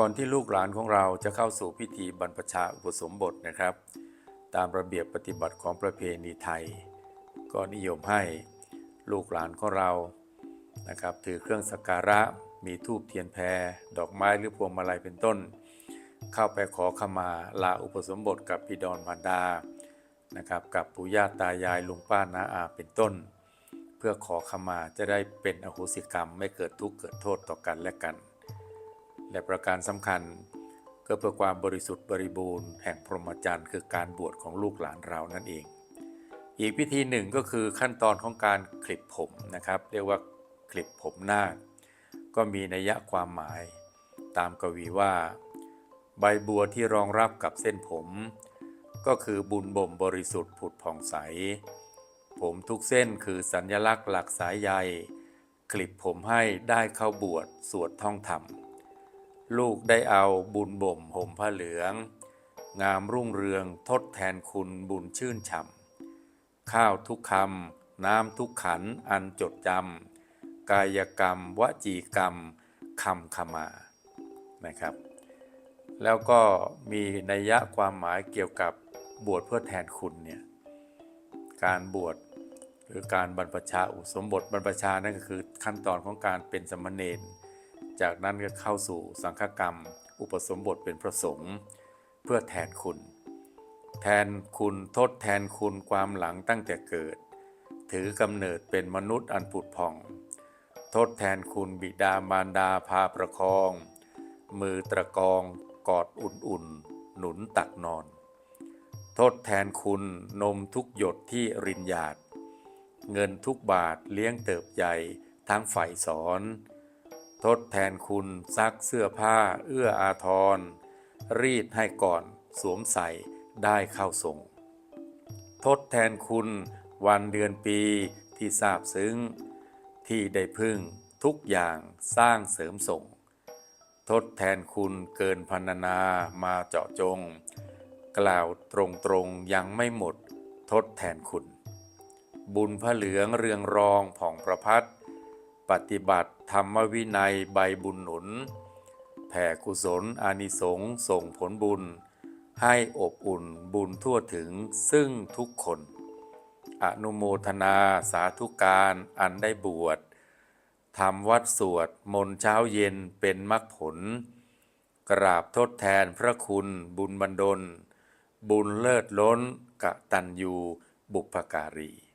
ก่อนที่ลูกหลานของเราจะเข้าสู่พิธีบรรพชาอุปสมบทนะครับ ตามระเบียบปฏิบัติของประเพณีไทย ก็นิยมให้ลูกหลานของเรานะครับถือเครื่องสักการะมีทูบเทียนแพร ดอกไม้หรือพวงมาลัยเป็นต้น เข้าไปขอขมาลาอุปสมบทกับบิดรมารดานะครับกับปู่ย่าตายายลุงป้าน้าอาเป็นต้น เพื่อขอขมาจะได้เป็นอโหสิกรรมไม่เกิดทุกข์เกิดโทษต่อกันและกัน และประการสำคัญ ก็เพื่อความบริสุทธิ์บริบูรณ์แห่งพรหมจรรย์คือการบวชของลูกหลานเรานั่นเอง อีกพิธีหนึ่งก็คือขั้นตอนของการคลิปผมนะครับ เรียกว่าคลิปผมนาคก็มีนัยยะความหมายตามกวีว่า ใบบัวที่รองรับกับเส้นผม ก็คือบุญบ่มบริสุทธิ์ผุดผ่องใส ผมทุกเส้นคือสัญลักษณ์หลักสายใย คลิปผมให้ได้เข้าบวชสวดท่องธรรม ลูกได้เอาบุญบ่มห่มผ้าเหลือง งามรุ่งเรืองทดแทนคุณบุญชื่นฉ่ำข้าวทุกคำน้ำทุกขันอันจดจำกายกรรม วจีกรรมคำขมานะครับ แล้วก็มีนัยยะความหมายเกี่ยวกับบวชเพื่อแทนคุณเนี่ยการบวชหรือการบรรพชาอุสมบทบรรพชานั่นก็คือขั้นตอนของการเป็นสามเณร จากนั้นก็เข้าสู่สังฆกรรม อุปสมบทเป็นพระสงฆ์เพื่อแทนคุณ แทนคุณทดแทนคุณความหลังตั้งแต่เกิด ถือกำเนิดเป็นมนุษย์อันผุดผ่อง ทดแทนคุณบิดามารดาพาประคอง มือตะกองกอดอุ่นๆ หนุนตักนอน ทดแทนคุณนมทุกหยดที่รินหยาด เงินทุกบาทเลี้ยงเติบใหญ่ทั้งฝ่ายสอน ทดแทนคุณซักเสื้อผ้า เอื้ออาทร รีดให้ก่อนสวมใส่ได้เข้าทรงทดแทนคุณวันเดือนปีที่ทราบซึ้ง ที่ได้พึ่งทุกอย่างสร้างเสริมส่ง ทดแทนคุณเกินพันนามาเจาะจง กล่าวตรงๆยังไม่หมด ทดแทนคุณ บุญพระเหลืองเรืองรองผ่องประพัด ปฏิบัติธรรมวินัยใบบุญหนุน แผ่กุศลอานิสงส์ส่งผลบุญ ให้อบอุ่นบุญทั่วถึงซึ่งทุกคน อนุโมทนาสาธุการอันได้บวชทำวัดสวดมนต์เช้าเย็นเป็นมรรคผล กราบทดแทนพระคุณบุญบันดล บุญเลิศล้นกะตัญญูบุพการี